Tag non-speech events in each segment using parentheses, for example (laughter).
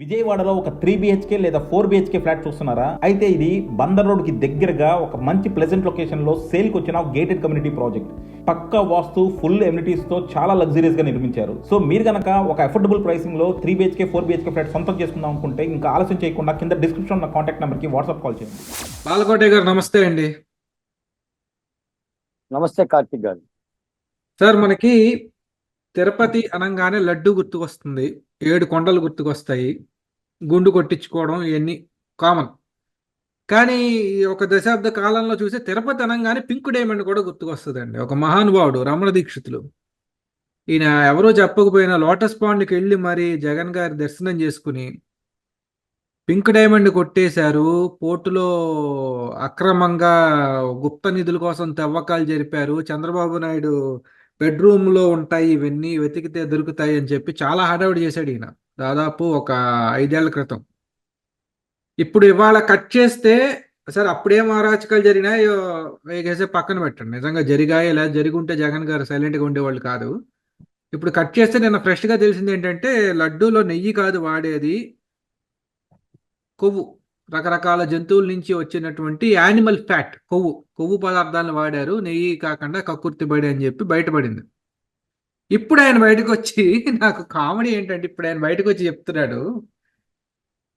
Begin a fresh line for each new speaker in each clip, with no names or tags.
విజయవాడలో ఒక three BHK లేదా ఫోర్ బిహెచ్కే ఫ్లాట్ చూస్తున్నారా? అయితే ఇది బందర్ రోడ్కి దగ్గరగా ఒక మంచి ప్లెజెంట్ లొకేషన్లో సేల్కి వచ్చిన గేటెడ్ కమ్యూనిటీ ప్రాజెక్ట్ పక్కా వాస్తు ఫుల్ ఎమ్యూనిటీస్తో చాలా లగ్జరీస్గా నిర్మించారు. సో మీరు గనక ఒక affordable ప్రైసింగ్లో three BHK four BHK flat సొంతం చేసుకుందాం అనుకుంటే ఇంకా ఆలస్యం చేయకుండా కింద డిస్క్రిప్షన్ ఉన్న కాంటాక్ట్ నెంబర్కి వాట్సాప్ కాల్ చేయండి.
బాలకోటయ్య గారు నమస్తే అండి.
నమస్తే కార్తిక్ గారు.
సార్ మనకి తిరుపతి అనగానే లడ్డు గుర్తుకొస్తుంది. ఏడు కొండలు గుర్తుకొస్తాయి. గుండు కొట్టించుకోవడం ఇవన్నీ కామన్ కానీ ఒక దశాబ్ద కాలంలో చూస్తే తిరుపతి అనగానే పింక్ డైమండ్ కూడా గుర్తుకొస్తుందండి. ఒక మహానుభావుడు రమణ దీక్షితులు. ఈయన ఎవరో చెప్పకపోయినా లోటస్ పాండ్కి వెళ్ళి మరి జగన్ గారి దర్శనం చేసుకుని పింక్ డైమండ్ కొట్టేశారు. పోర్టులో అక్రమంగా గుప్త నిధుల కోసం తవ్వకాలు జరిపారు. చంద్రబాబు నాయుడు బెడ్రూమ్లో ఉంటాయి ఇవన్నీ వెతికితే దొరుకుతాయి అని చెప్పి చాలా హడావిడి చేశాడు ఈయన. దాదాపు ఒక ఐదేళ్ళ క్రితం. ఇప్పుడు ఇవాళ కట్ చేస్తే సరే అప్పుడేం అరాచకాలు జరిగినాయో వేగేసే పక్కన పెట్టండి. నిజంగా జరిగాయో లేదా జరిగి జగన్ గారు సైలెంట్గా ఉండేవాళ్ళు కాదు. ఇప్పుడు కట్ చేస్తే నిన్న ఫ్రెష్గా తెలిసింది ఏంటంటే లడ్డూలో నెయ్యి కాదు వాడేది కొవ్వు. రకరకాల జంతువుల నుంచి వచ్చినటువంటి యానిమల్ ఫ్యాట్ కొవ్వు. కొవ్వు పదార్థాలను వాడారు. నెయ్యి కాకుండా కక్కుర్తి బడి అని చెప్పి బయటపడింది. ఇప్పుడు ఆయన బయటకు వచ్చి (laughs) నాకు కామెడీ ఏంటంటే ఇప్పుడు ఆయన బయటకు వచ్చి చెప్తున్నాడు.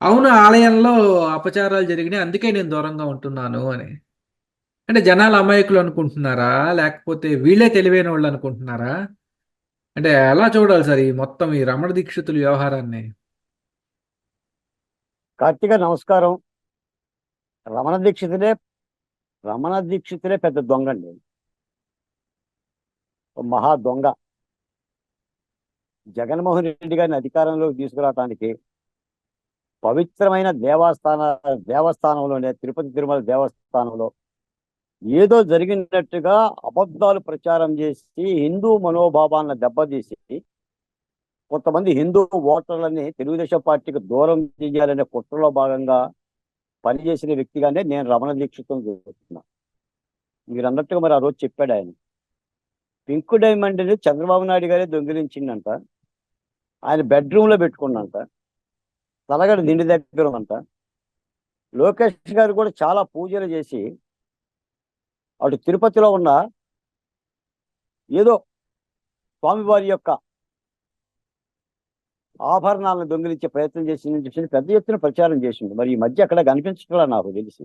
అవును ఆలయంలో అపచారాలు జరిగినాయి. అందుకే నేను దూరంగా ఉంటున్నాను అని. అంటే జనాలు అమాయకులు అనుకుంటున్నారా? లేకపోతే వీళ్ళే తెలివైన వాళ్ళు అనుకుంటున్నారా? అంటే ఎలా చూడాలి సార్ ఈ మొత్తం ఈ రమణ దీక్షితుల వ్యవహారాన్ని?
కార్తీక నమస్కారం. రమణ దీక్షితులే రమణ దీక్షితులే పెద్ద దొంగ అండి. మహా దొంగ. జగన్మోహన్ రెడ్డి గారిని అధికారంలోకి తీసుకురావటానికి పవిత్రమైన దేవస్థాన దేవస్థానంలోనే తిరుపతి తిరుమల దేవస్థానంలో ఏదో జరిగినట్టుగా అబద్ధాలు ప్రచారం చేసి హిందూ మనోభావాలను దెబ్బతీసి కొంతమంది హిందూ ఓటర్లని తెలుగుదేశం పార్టీకి దూరం చేయాలనే కుట్రలో భాగంగా పనిచేసిన వ్యక్తిగానే నేను రమణ దీక్షితం చూస్తున్నా. మీరు అన్నట్టుగా మరి ఆ రోజు చెప్పాడు ఆయన. పింక్ డైమండ్ చంద్రబాబు నాయుడు గారే దొంగిలించిందంట ఆయన బెడ్రూమ్లో పెట్టుకున్నంట. తలగడ దిండి దగ్గర ఉందంట. లోకేష్ గారు కూడా చాలా పూజలు చేసి అటు తిరుపతిలో ఉన్న ఏదో స్వామివారి యొక్క ఆభరణాలను దొంగిలించే ప్రయత్నం చేసిందని చెప్పి పెద్ద ఎత్తున ప్రచారం చేసింది మరి ఈ మధ్య అక్కడ కనిపించట్లా నాకు తెలిసి.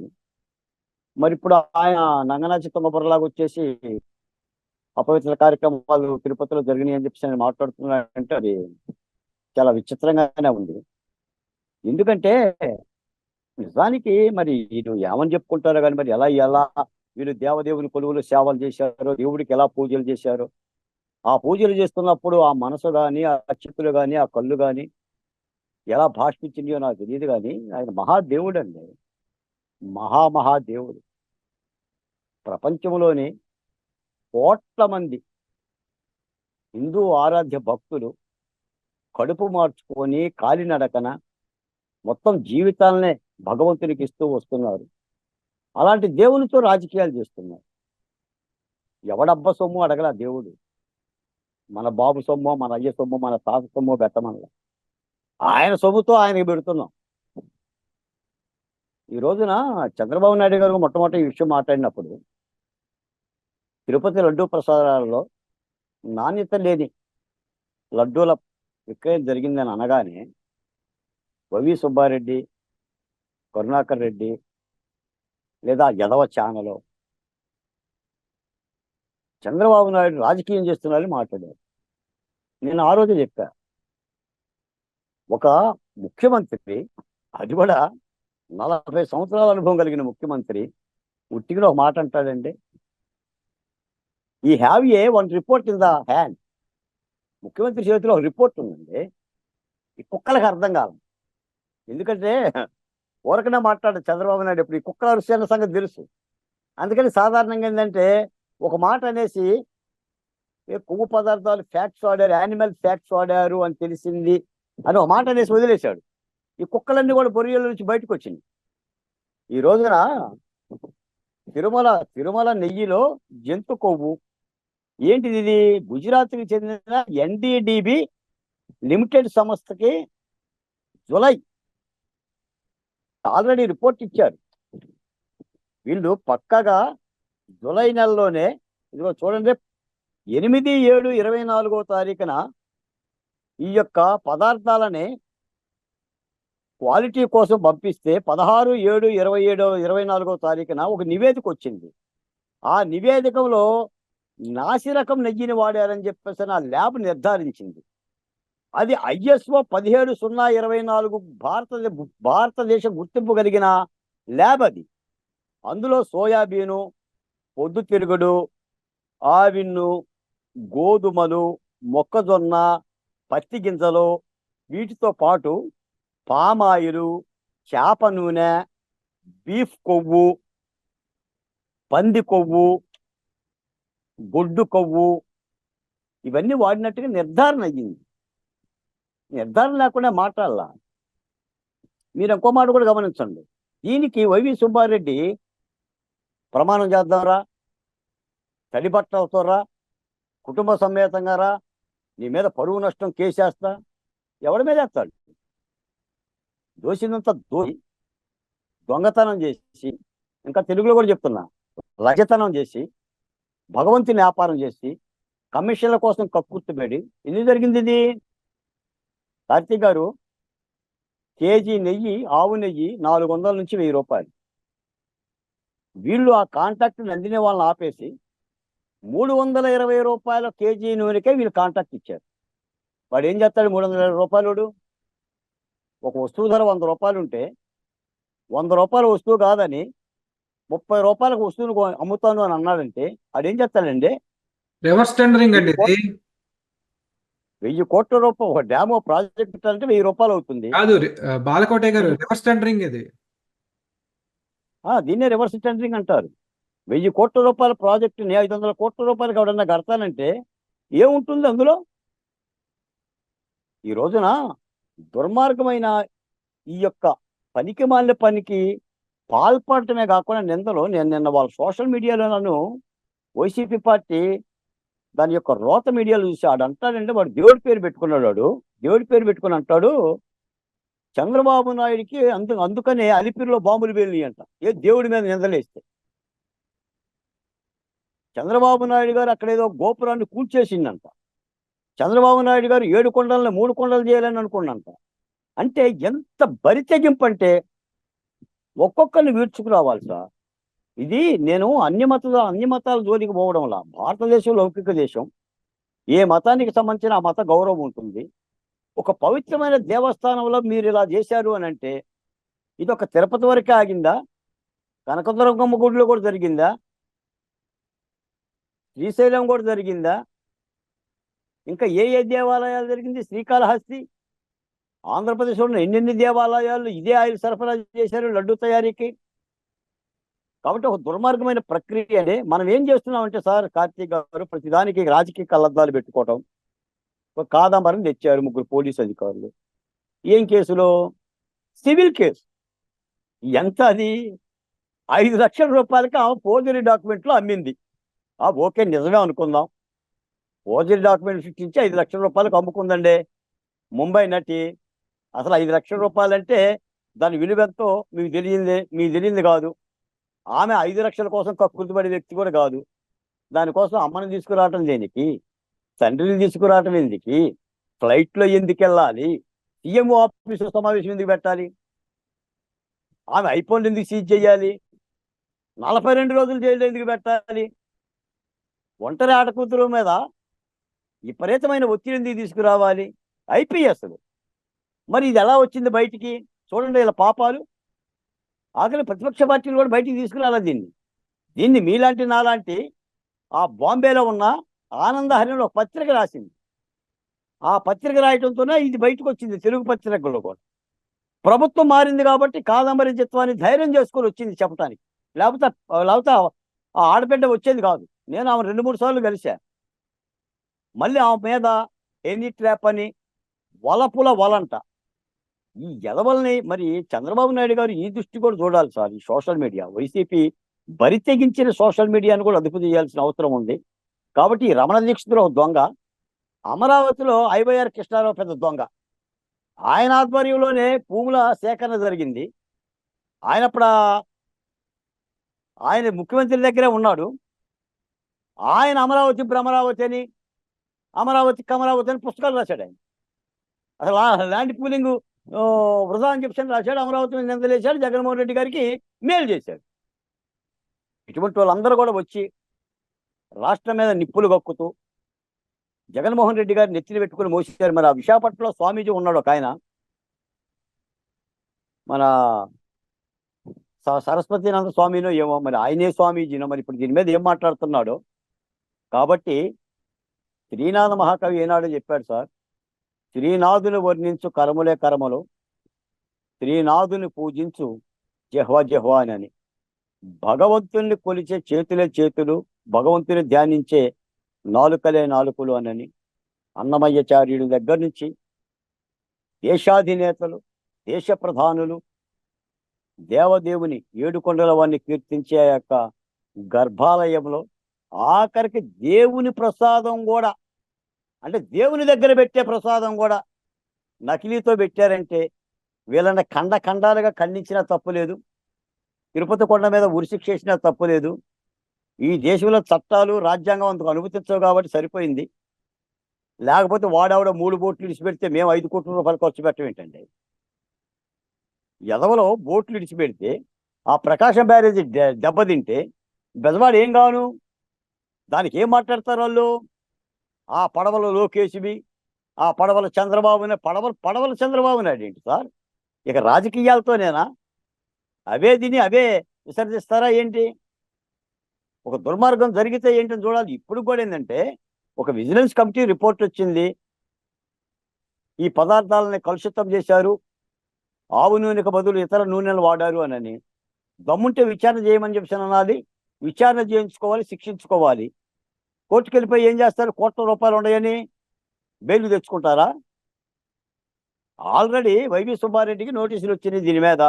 మరి ఇప్పుడు ఆయన నంగనాచి తుమ్మపురలాగా వచ్చేసి అపవిత్ర కార్యక్రమాలు తిరుపతిలో జరిగినాయి అని చెప్పి నేను మాట్లాడుతున్నాడంటే అది చాలా విచిత్రంగానే ఉంది. ఎందుకంటే నిజానికి మరి వీడు ఏమని చెప్పుకుంటారో కానీ మరి ఎలా ఎలా వీళ్ళు దేవదేవుని కొలువులు సేవలు చేశారో దేవుడికి ఎలా పూజలు చేశారో ఆ పూజలు చేస్తున్నప్పుడు ఆ మనసు కానీ ఆ చిక్కులు కానీ ఆ కళ్ళు కానీ ఎలా భాషించిందో నాకు తెలియదు కానీ ఆయన మహాదేవుడు అండి మహామహాదేవుడు ప్రపంచంలోని కోట్ల మంది హిందూ ఆరాధ్య భక్తులు కడుపు మార్చుకొని కాలినడకన మొత్తం జీవితాలనే భగవంతునికి ఇస్తూ వస్తున్నారు. అలాంటి దేవునితో రాజకీయాలు చేస్తున్నారు. ఎవడబ్బ సొమ్ము అడగల దేవుడు? మన బాబు సొమ్ము మన అయ్య సొమ్ము మన తాత సొమ్ము పెట్టమనల. ఆయన సొమ్ముతో ఆయనకి పెడుతున్నాం. ఈ రోజున చంద్రబాబు నాయుడు గారు మొట్టమొదటి ఈ విషయం మాట్లాడినప్పుడు తిరుపతి లడ్డూ ప్రసాదాలలో నాణ్యత లేని లడ్డూల విక్రయం జరిగిందని అనగానే వవి సుబ్బారెడ్డి కరుణాకర్ రెడ్డి లేదా యదవ ఛానలో చంద్రబాబు నాయుడు రాజకీయం చేస్తున్నారని మాట్లాడారు. నేను ఆ రోజే చెప్పా. ఒక ముఖ్యమంత్రి అది కూడా నలభై సంవత్సరాల అనుభవం కలిగిన ముఖ్యమంత్రి ఉట్టిగా ఒక మాట అంటాడండి. ఈ have a one report in the hand ముఖ్యమంత్రి చేతిలో ఒక రిపోర్ట్ ఉందండి. ఈ కుక్కలకు అర్థం కాదు. ఎందుకంటే ఊరకనే మాట్లాడు చంద్రబాబు నాయుడు ఇప్పుడు ఈ కుక్కల అరుస్తున్న సంగతి తెలుసు. అందుకని సాధారణంగా ఏంటంటే ఒక మాట అనేసి కొవ్వు పదార్థాలు ఫ్యాట్స్ వాడారు యానిమల్ ఫ్యాట్స్ వాడారు అని తెలిసింది అని ఒక మాట అనేసి వదిలేశాడు. ఈ కుక్కలన్నీ కూడా బొరియల నుంచి బయటకు వచ్చింది. ఈ రోజున తిరుమల తిరుమల నెయ్యిలో జంతు కొవ్వు. ఏంటిది ఇది? గుజరాత్కి చెందిన ఎన్డిడిబి లిమిటెడ్ సంస్థకి జులై ఆల్రెడీ రిపోర్ట్ ఇచ్చారు. వీళ్ళు పక్కగా జులై నెలలోనే ఇదిగో చూడండి ఎనిమిది ఏడు ఇరవై నాలుగో తారీఖున ఈ యొక్క పదార్థాలని క్వాలిటీ కోసం పంపిస్తే పదహారు ఏడు ఇరవై ఏడో ఇరవై నాలుగో తారీఖున ఒక నివేదిక వచ్చింది. ఆ నివేదికలో నాసిరకం నెయ్యిని వాడారని చెప్పేసి నా ల్యాబ్ నిర్ధారించింది. అది ఐఎస్ఓ పదిహేడు సున్నా ఇరవై నాలుగు భారత భారతదేశ గుర్తింపు కలిగిన ల్యాబ్ అది. అందులో సోయాబీను పొద్దుతిరుగుడు ఆవిన్ను గోధుమలు మొక్కజొన్న పత్తి గింజలు వీటితో పాటు పామాయిలు చేప నూనె బీఫ్ కొవ్వు పంది కొవ్వు గొడ్డు కొవ్వు ఇవన్నీ వాడినట్టుగా నిర్ధారణ అయ్యింది. నిర్ధారణ లేకుండా మాట్లాడాల. మీరు ఇంకో మాట కూడా గమనించండి. దీనికి వైవి సుబ్బారెడ్డి ప్రమాణం చేద్దాంరా? తడి బట్టలతో రా కుటుంబ సమేతంగా రా నీ మీద పరువు నష్టం కేసేస్తా? ఎవడి మీద వేస్తాడు? దోషినంత దోషి దొంగతనం చేసి ఇంకా తెలుగులో కూడా చెప్తున్నా రజతనం చేసి భగవంతుని వ్యాపారం చేసి కమిషన్ల కోసం కక్కుర్తిపెడి ఎందుకు జరిగింది ఇది? కార్తీక్ గారు కేజీ నెయ్యి ఆవు నెయ్యి నాలుగు వందల నుంచి వెయ్యి రూపాయలు. వీళ్ళు ఆ కాంట్రాక్ట్ అందిన వాళ్ళని ఆపేసి మూడు వందల ఇరవై రూపాయల కేజీ నూనెకే వీళ్ళు కాంట్రాక్ట్ ఇచ్చారు. వాడు ఏం చేస్తాడు? మూడు వందల ఇరవై రూపాయలు ఒక వస్తువు ధర వంద రూపాయలు ఉంటే వంద రూపాయల వస్తువు కాదని ముప్పై రూపాయలకు వస్తువును అమ్ముతాను అని అన్నాడంటే ఆడేం చేస్తాడండి
రివర్స్ టెండరింగ్ అండి
వెయ్యి కోట్ల రూపాయలు ఒక డ్యామ్ ప్రాజెక్ట్ పెట్టాలంటే వెయ్యి రూపాయలు అవుతుంది.
కాదు బాలకోటే గారు రివర్స్ టెండరింగ్ ఇది.
ఆ, దీన్నే రివర్స్ టెండరింగ్ అంటారు. వెయ్యి కోట్ల రూపాయల ప్రాజెక్టుని ఐదు వందల కోట్ల రూపాయలకి ఎవడన్నా కడతానంటే ఏముంటుంది అందులో? ఈ రోజున దుర్మార్గమైన ఈ యొక్క పనికి మాలిన పనికి పాల్పడటమే కాకుండా నిందలో. నేను నిన్న వాళ్ళ సోషల్ మీడియాలో నన్ను వైసీపీ పార్టీ దాని యొక్క రోత మీడియాలో చూసి ఆడు అంటాడంటే వాడు దేవుడి పేరు పెట్టుకున్నాడు వాడు. దేవుడి పేరు పెట్టుకుని అంటాడు చంద్రబాబు నాయుడికి అందు అందుకనే అలిపిరిలో బాంబులు వెళ్ళి అంట ఏ దేవుడి మీద నిందలేస్తే. చంద్రబాబు నాయుడు గారు అక్కడ ఏదో గోపురాన్ని కూల్చేసిందంట. చంద్రబాబు నాయుడు గారు ఏడు కొండలను మూడు కొండలు చేయాలని అనుకున్నంట. అంటే ఎంత బరితెగింపు అంటే ఒక్కొక్కరిని వీడ్చుకురావాలి సార్. ఇది నేను అన్ని మతాల అన్ని మతాల జోలికి పోవడంలా. భారతదేశం లౌకిక దేశం. ఏ మతానికి సంబంధించిన ఆ మత గౌరవం ఉంటుంది. ఒక పవిత్రమైన దేవస్థానంలో మీరు ఇలా చేశారు అని అంటే ఇది ఒక తిరుపతి వరకే ఆగిందా? కనకదుర్గమ్మ గుడిలో కూడా జరిగిందా? శ్రీశైలం కూడా జరిగిందా? ఇంకా ఏ ఏ దేవాలయాలు జరిగింది? శ్రీకాళహస్తి? ఆంధ్రప్రదేశ్లో ఉన్న ఎన్నెన్ని దేవాలయాలు ఇదే ఆయిల్ సరఫరా చేశారు లడ్డు తయారీకి? కాబట్టి ఒక దుర్మార్గమైన ప్రక్రియ అంటే మనం ఏం చేస్తున్నామంటే సార్ కార్తీక్ గారు ప్రతిదానికి రాజకీయ కళ్ళద్దాలు పెట్టుకోవటం. ఒక కాదంబరం తెచ్చారు ముగ్గురు పోలీసు అధికారులు. ఏం కేసులో? Civil case. ఎంత అది ఐదు లక్షల రూపాయలకి ఆమె ఫోర్జరీ డాక్యుమెంట్లో అమ్మింది. ఓకే నిజమే అనుకుందాం. ఫోర్జరీ డాక్యుమెంట్ సృష్టించి ఐదు లక్షల రూపాయలకు అమ్ముకుందండి. ముంబై నటి అసలు ఐదు లక్షల రూపాయలంటే దాని విలువ ఎంతో మీకు తెలియంది మీకు తెలియంది కాదు. ఆమె ఐదు లక్షల కోసం కక్కుర్తిపడే వ్యక్తి కూడా కాదు. దానికోసం అమ్మని తీసుకురావటం దేనికి? తండ్రిని తీసుకురావటం ఎందుకు? ఫ్లైట్లో ఎందుకు వెళ్ళాలి? సీఎం ఆఫీసు సమావేశం ఎందుకు పెట్టాలి? ఆమె ఐఫోన్లు ఎందుకు సీజ్ చేయాలి? నలభై రెండు రోజులు జైలు ఎందుకు పెట్టాలి? ఒంటరి ఆటకూతురు మీద విపరీతమైన ఒత్తిడి తీసుకురావాలి? ఐపీఎస్లు మరి ఇది ఎలా వచ్చింది బయటికి? చూడండి ఇలా పాపాలు. ఆఖరి ప్రతిపక్ష పార్టీలు కూడా బయటికి తీసుకురాలి దీన్ని? దీన్ని మీలాంటి నాలాంటి ఆ బాంబేలో ఉన్న ఆనందహరిలో ఒక పత్రిక రాసింది. ఆ పత్రిక రాయటంతోనే ఇది బయటకు వచ్చింది తెలుగు పత్రికల్లో కూడా. ప్రభుత్వం మారింది కాబట్టి కాదంబరి చిత్వాన్ని ధైర్యం చేసుకొని వచ్చింది చెప్పడానికి లేకపోతే లేకపోతే ఆ ఆడబిడ్డ వచ్చేది కాదు. నేను ఆమె రెండు మూడు సార్లు కలిసా మళ్ళీ ఆమె మీద ఎనీ ట్రాప్ అని వలపుల వలంట. ఈ ఎదవల్ని మరి చంద్రబాబు నాయుడు గారు ఈ దృష్టి కూడా చూడాలి సార్ ఈ సోషల్ మీడియా. వైసీపీ బరి తెగించిన సోషల్ మీడియాను కూడా అదుపు చేయాల్సిన అవసరం ఉంది. కాబట్టి రమణ దీక్షితులు దొంగ అమరావతిలో ఐవైఆర్ కృష్ణారావు పెద్ద దొంగ. ఆయన ఆధ్వర్యంలోనే భూముల సేకరణ జరిగింది. ఆయన ఆయన ముఖ్యమంత్రి దగ్గరే ఉన్నాడు. ఆయన అమరావతి భ్రమరావతి అని అమరావతి కమరావతి అని పుస్తకాలు రాశాడు ఆయన. అసలు ల్యాండ్ పూలింగ్ వృధా అని చెప్పి రాశాడు. అమరావతి మీద నిందలేశాడు జగన్మోహన్ రెడ్డి గారికి మేలు చేశాడు. ఇటువంటి వాళ్ళందరూ కూడా వచ్చి రాష్ట్రం మీద నిప్పులు గక్కుతూ జగన్మోహన్ రెడ్డి గారు నెత్తిని పెట్టుకుని మోసారు మరి ఆ విశాఖపట్నంలో స్వామీజీ ఉన్నాడు ఒక ఆయన. మన స- సరస్వతీనంద స్వామినో ఏమో మరి ఆయనే స్వామీజీనో మరి ఇప్పుడు దీని మీద ఏం మాట్లాడుతున్నాడో కాబట్టి శ్రీనాథ మహాకవి ఏనాడు చెప్పాడు సార్ శ్రీనాథుని వర్ణించు కరములే కరములు శ్రీనాథుని పూజించు జహ్వా జహ్వా అని భగవంతుని కొలిచే చేతులే చేతులు భగవంతుని ధ్యానించే నాలుకలే నాలుకలు అనని అన్నమయ్యచార్యుడి దగ్గర నుంచి దేశాధినేతలు దేశ ప్రధానులు దేవదేవుని ఏడుకొండల వారిని కీర్తించే యొక్క గర్భాలయంలో ఆఖరికి దేవుని ప్రసాదం కూడా అంటే దేవుని దగ్గర పెట్టే ప్రసాదం కూడా నకిలీతో పెట్టారంటే వీళ్ళని ఖండ ఖండాలుగా ఖండించినా తప్పు లేదు తిరుపతి కొండ మీద ఉరిశిక్ష చేసినా తప్పులేదు ఈ దేశంలో చట్టాలు రాజ్యాంగం అందుకు అనుమతించవు కాబట్టి సరిపోయింది. లేకపోతే వాడావిడ మూడు బోట్లు ఇడిచిపెడితే మేము ఐదు కోట్ల రూపాయలు ఖర్చు పెట్టడం ఎదవలో బోట్లు ఇడిచిపెడితే ఆ ప్రకాశం బ్యారేజీ దె- దెబ్బతింటే బెజవాడు ఏం కాను? దానికి ఏం మాట్లాడతారు వాళ్ళు? ఆ పడవల లోకేష్వి ఆ పడవల చంద్రబాబు పడవల పడవల చంద్రబాబు నాయుడు ఏంటి సార్? ఇక రాజకీయాలతోనేనా? అవే దీన్ని అవే విసర్జిస్తారా ఏంటి? ఒక దుర్మార్గం జరిగితే ఏంటని చూడాలి. ఇప్పుడు కూడా ఏంటంటే ఒక విజిలెన్స్ కమిటీ రిపోర్ట్ వచ్చింది. ఈ పదార్థాలని కలుషితం చేశారు. ఆవు నూనెకు బదులు ఇతర నూనెలు వాడారు అనని. దమ్ముంటే విచారణ చేయమని చెప్పి అనాలి. విచారణ చేయించుకోవాలి శిక్షించుకోవాలి. కోర్టుకు వెళ్ళిపోయి ఏం చేస్తారు? కోట్ల రూపాయలు ఉన్నాయని బెయిల్ తెచ్చుకుంటారా? ఆల్రెడీ వైవి సుబ్బారెడ్డికి నోటీసులు వచ్చినాయి దీని మీద.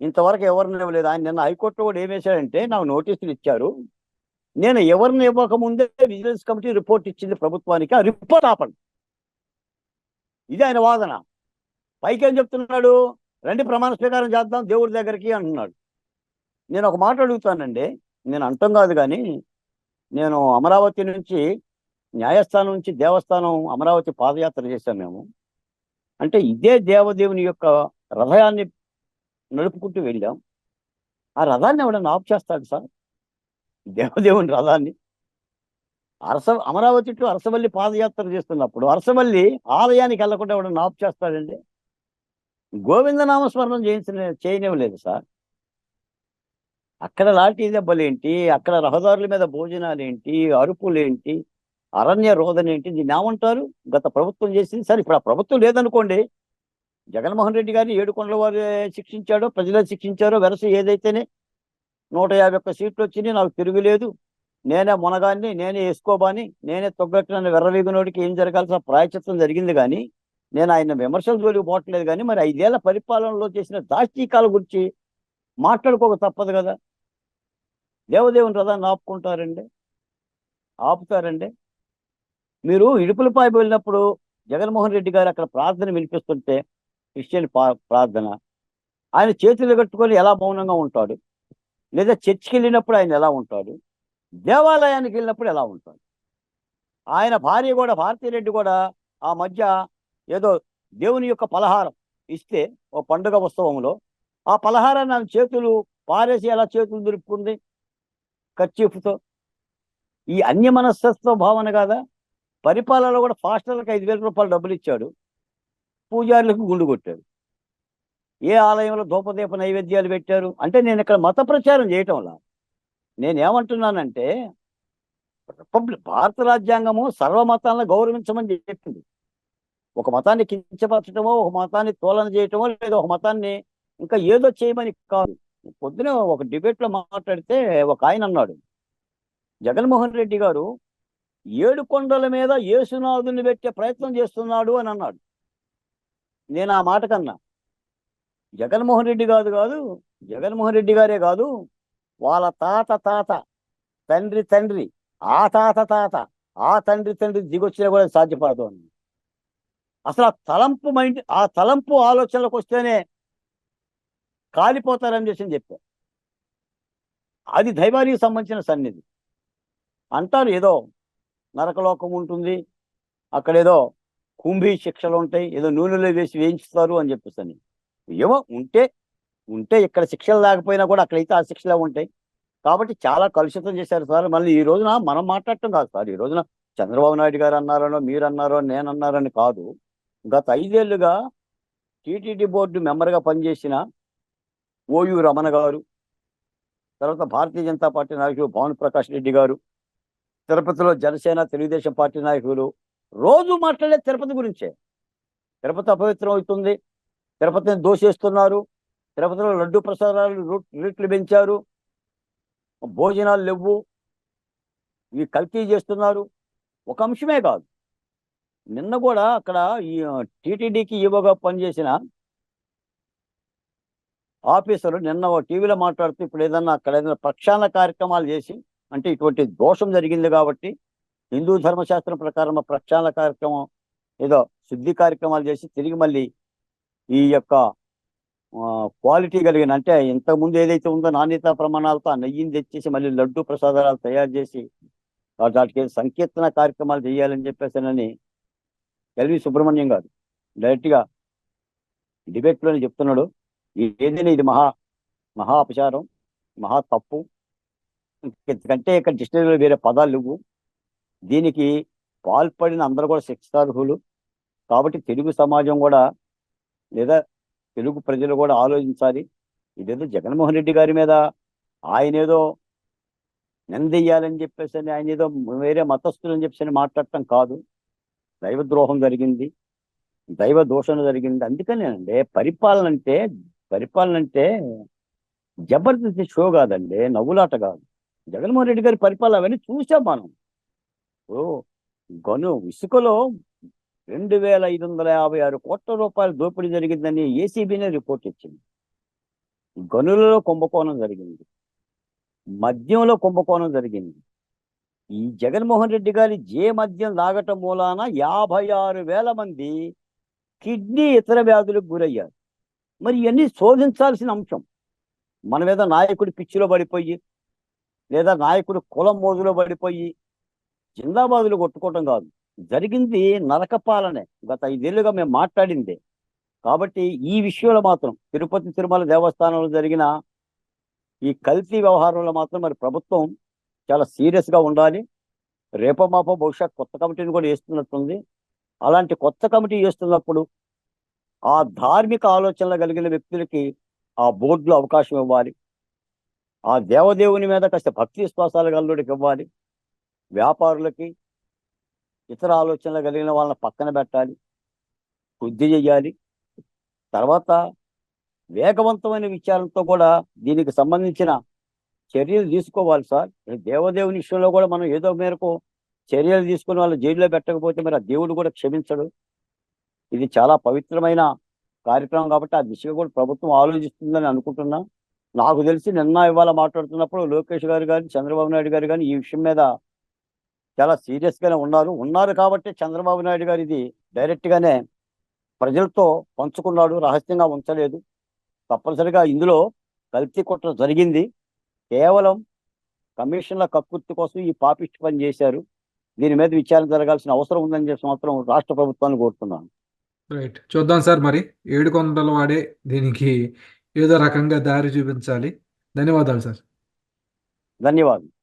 ఇంతవరకు ఎవరిని ఇవ్వలేదు. ఆయన నిన్న హైకోర్టులో కూడా ఏం వేశాడంటే నాకు నోటీసులు ఇచ్చారు. నేను ఎవరిని ఇవ్వకముందే విజిలెన్స్ కమిటీ రిపోర్ట్ ఇచ్చింది ప్రభుత్వానికి. ఆ రిపోర్ట్ ఆపండి. ఇది ఆయన వాదన. పైకి ఏం చెప్తున్నాడు? రండి ప్రమాణ స్వీకారం చేద్దాం దేవుడి దగ్గరికి అంటున్నాడు. నేను ఒక మాట అడుగుతానండి. నేను అంటాం కాదు కానీ నేను అమరావతి నుంచి న్యాయస్థానం నుంచి దేవస్థానం అమరావతి పాదయాత్ర చేశాం మేము. అంటే ఇదే దేవదేవుని యొక్క రథయాన్ని నడుపుకుంటూ వెళ్ళాం. ఆ రథాన్ని ఎవడన్నా ఆఫ్ చేస్తాడు సార్? దేవదేవుని రథాన్ని? అరస అమరావతి టు అరసవల్లి పాదయాత్ర చేస్తున్నప్పుడు అరసవల్లి ఆలయానికి వెళ్ళకుండా ఎవడన్నా ఆఫ్ చేస్తాడండి? గోవింద నామస్మరణం చేయించిన చేయనివ్వలేదు సార్. అక్కడ లాఠీ దెబ్బలేంటి అక్కడ రహదారుల మీద భోజనాలు ఏంటి అరుపులేంటి? అరణ్య రోదన ఏంటి దీన్ని ఏమంటారు గత ప్రభుత్వం చేసింది. సరే ఇప్పుడు ఆ ప్రభుత్వం లేదనుకోండి జగన్మోహన్ రెడ్డి గారిని ఏడుకొండల వారు శిక్షించాడో ప్రజలే శిక్షించారో వెరస ఏదైతేనే నూట యాభై ఒక్క సీట్లు వచ్చినాయి నాకు తిరుగులేదు నేనే మునగాన్ని నేనే వేసుకోబాని నేనే తొగ్గట్టిన వెర్రవీగునోడికి ఏం జరగాల్సిన ప్రాయచిత్వం జరిగింది కానీ నేను ఆయన విమర్శలు జోలికి పోవట్లేదు కానీ మరి ఐదేళ్ళ పరిపాలనలో చేసిన దాష్టీకాల గురించి మాట్లాడుకోక తప్పదు కదా. దేవదేవుని రథాన్ని ఆపుకుంటారండి? ఆపుతారండి? మీరు ఇడుపులపాయ వెళ్ళినప్పుడు జగన్మోహన్ రెడ్డి గారు అక్కడ ప్రార్థన వినిపిస్తుంటే క్రిస్టియన్ పా- ప్రార్థన. ఆయన చేతులు కట్టుకొని ఎలా మౌనంగా ఉంటాడు? లేదా చర్చికి వెళ్ళినప్పుడు ఆయన ఎలా ఉంటాడు? దేవాలయానికి వెళ్ళినప్పుడు ఎలా ఉంటాడు? ఆయన భార్య కూడా భారతీరెడ్డి కూడా ఆ మధ్య ఏదో దేవుని యొక్క పలహారం ఇస్తే ఓ పండుగ ఉత్సవంలో ఆ పలహారాన్ని ఆమె చేతులు పారేసి ఎలా చేతులు దులుపుకుంది? ఖర్చీఫ్తో. ఈ అన్య మనస్తత్వ భావన కాదా? పరిపాలనలో కూడా ఫాస్టర్లకు ఐదు వేల రూపాయలు డబ్బులు ఇచ్చాడు పూజారులకు గుండు కొట్టాడు. ఏ ఆలయంలో ధూపదీప నైవేద్యాలు పెట్టారు? అంటే నేను ఇక్కడ మత ప్రచారం చేయటంలా. నేనేమంటున్నానంటే రిపబ్లిక్ భారత రాజ్యాంగము సర్వమతాలను గౌరవించమని చెప్పింది. ఒక మతాన్ని కించపరచడమో ఒక మతాన్ని తోలన చేయటమో లేదా ఒక మతాన్ని ఇంకా ఏదో చేయమని కాదు. పొద్దునే ఒక డిబేట్లో మాట్లాడితే ఒక ఆయన అన్నాడు జగన్మోహన్ రెడ్డి గారు ఏడు కొండల మీద యేసునాథుని పెట్టే ప్రయత్నం చేస్తున్నాడు అని అన్నాడు. నేను ఆ మాట కన్నా జగన్మోహన్ రెడ్డి కాదు కాదు జగన్మోహన్ రెడ్డి గారే కాదు వాళ్ళ తాత తాత తండ్రి తండ్రి ఆ తాత తాత ఆ తండ్రి తండ్రి దిగొచ్చినా కూడా సాధ్యపడదు అని. అసలు ఆ తలంపు మైండ్ ఆ తలంపు ఆలోచనలకు వస్తేనే కాలిపోతారని చేసి చెప్పారు. అది దైవానికి సంబంధించిన సన్నిధి. అంటారు ఏదో నరకలోకం ఉంటుంది అక్కడ ఏదో కుంభీ శిక్షలు ఉంటాయి ఏదో నూనెలో వేసి వేయించుతారు అని చెప్పేసి ఏమో ఉంటే ఉంటే ఇక్కడ శిక్షలు లేకపోయినా కూడా అక్కడైతే ఆ శిక్షలే ఉంటాయి. కాబట్టి చాలా కలుషితం చేశారు సార్. మళ్ళీ ఈ రోజున మనం మాట్లాడటం కాదు సార్. ఈ రోజున చంద్రబాబు నాయుడు గారు అన్నారనో మీరు అన్నారో నేను అన్నారని కాదు. గత ఐదేళ్ళుగా టీటీడీ బోర్డు మెంబర్గా పనిచేసిన ఓయు రమణ గారు తర్వాత భారతీయ జనతా పార్టీ నాయకులు పవన్ ప్రకాష్ రెడ్డి గారు తిరుపతిలో జనసేన తెలుగుదేశం పార్టీ నాయకులు రోజు మాట్లాడే తిరుపతి గురించే. తిరుపతి అపవిత్రం అవుతుంది. తిరుపతిని దోషేస్తున్నారు. తిరుపతిలో లడ్డు ప్రసాదాలు రేట్లు పెంచారు. భోజనాలు లేవు. ఇవి కల్తీ చేస్తున్నారు. ఒక అంశమే కాదు. నిన్న కూడా అక్కడ ఈ టీటీడీకి ఈవోగా పనిచేసిన ఆఫీసరు నిన్న ఓ టీవీలో మాట్లాడుతూ ఇప్పుడు ఏదన్నా అక్కడ ఏదైనా ప్రక్షాళన కార్యక్రమాలు చేసి అంటే ఇటువంటి దోషం జరిగింది కాబట్టి హిందూ ధర్మశాస్త్రం ప్రకారం ప్రక్షాళన కార్యక్రమం ఏదో శుద్ధి కార్యక్రమాలు చేసి తిరిగి మళ్ళీ ఈ యొక్క క్వాలిటీ కలిగిన అంటే ఇంతకుముందు ఏదైతే ఉందో నాణ్యతా ప్రమాణాలతో ఆ నెయ్యిని తెచ్చేసి మళ్ళీ లడ్డు ప్రసాదాలు తయారు చేసి వాటికి సంకీర్తన కార్యక్రమాలు చేయాలని చెప్పేసానని ఎల్వి సుబ్రహ్మణ్యం గారు డైరెక్ట్గా డిబేట్లోనే చెప్తున్నాడు. ఏదైనా ఇది మహా మహా అపచారం మహా తప్పు. ఇంతకంటే ఇక్కడ డిక్షనరీలో వేరే పదాలు లేవు. దీనికి పాల్పడిన అందరూ కూడా శిక్షార్హులు. కాబట్టి తెలుగు సమాజం కూడా లేదా తెలుగు ప్రజలు కూడా ఆలోచించాలి. ఇదేదో జగన్మోహన్ రెడ్డి గారి మీద ఆయన ఏదో నిందెయ్యాలని చెప్పేసి అని ఆయన ఏదో వేరే మతస్థులు అని చెప్పేసి అని మాట్లాడటం కాదు. దైవ ద్రోహం జరిగింది. దైవ దోషణ జరిగింది. అందుకనేనండి పరిపాలన అంటే పరిపాలన అంటే జబర్దస్త్ షో కాదండి నవ్వులాట కాదు. జగన్మోహన్ రెడ్డి గారి పరిపాలన అవన్నీ చూసాం మనం. ఓ గను ఇసుకలో రెండు వేల ఐదు వందల యాభై ఆరు కోట్ల రూపాయల దోపిడీ జరిగిందని ఏసీబీనే రిపోర్ట్ ఇచ్చింది. గనులలో కుంభకోణం జరిగింది. మద్యంలో కుంభకోణం జరిగింది. ఈ జగన్మోహన్ రెడ్డి గారి జే మద్యం లాగటం మూలాన యాభై ఆరు వేల మంది కిడ్నీ ఇతర వ్యాధులకు గురయ్యారు. మరి ఇవన్నీ శోధించాల్సిన అంశం. మన మీద నాయకుడి పిచ్చిలో పడిపోయి లేదా నాయకుడు కులం మోజులో పడిపోయి జిందాబాదులు కొట్టుకోవటం కాదు. జరిగింది నరకపాలనే. గత ఐదేళ్ళుగా మేము మాట్లాడింది. కాబట్టి ఈ విషయంలో మాత్రం తిరుపతి తిరుమల దేవస్థానంలో జరిగిన ఈ కల్తీ వ్యవహారంలో మాత్రం మరి ప్రభుత్వం చాలా సీరియస్గా ఉండాలి. రేపో మాపో బహుశా కొత్త కమిటీని కూడా వేస్తున్నట్టుంది. అలాంటి కొత్త కమిటీ వేస్తున్నప్పుడు ఆ ధార్మిక ఆలోచనలు కలిగిన వ్యక్తులకి ఆ బోర్డులో అవకాశం ఇవ్వాలి. ఆ దేవదేవుని మీద కాస్త భక్తి విశ్వాసాలు గల్లుడికి ఇవ్వాలి. వ్యాపారులకి ఇతర ఆలోచనలు కలిగిన వాళ్ళని పక్కన పెట్టాలి. శుద్ధి చేయాలి. తర్వాత వేగవంతమైన విచారంతో కూడా దీనికి సంబంధించిన చర్యలు తీసుకోవాలి సార్. దేవదేవుని విషయంలో కూడా మనం ఏదో మేరకు చర్యలు తీసుకుని వాళ్ళు జైల్లో పెట్టకపోతే మరి ఆ దేవుడు కూడా క్షమించడు. ఇది చాలా పవిత్రమైన కార్యక్రమం కాబట్టి ఆ దిశగా కూడా ప్రభుత్వం ఆలోచిస్తుందని అనుకుంటున్నా. నాకు తెలిసి నిన్న ఇవాళ మాట్లాడుతున్నప్పుడు లోకేష్ గారు కానీ చంద్రబాబు నాయుడు గారు కానీ ఈ విషయం మీద చాలా సీరియస్ గానే ఉన్నారు. ఉన్నారు కాబట్టి చంద్రబాబు నాయుడు గారు ఇది డైరెక్ట్ గానే ప్రజలతో పంచుకున్నాడు రహస్యంగా ఉంచలేదు. తప్పనిసరిగా ఇందులో కల్తీ కుట్ర జరిగింది. కేవలం కమిషన్ల కక్కుర్తి కోసం ఈ పాపిస్ట్ పని చేశారు. దీని మీద విచారణ జరగాల్సిన అవసరం ఉందని చెప్పి మాత్రం రాష్ట్ర ప్రభుత్వాన్ని కోరుతున్నాను.
రైట్ చూద్దాం సార్ మరి. ఏడు కొండలు వాడే దీనికి ఏదో రకంగా దారి చూపించాలి. ధన్యవాదాలు సార్.
ధన్యవాదాలు.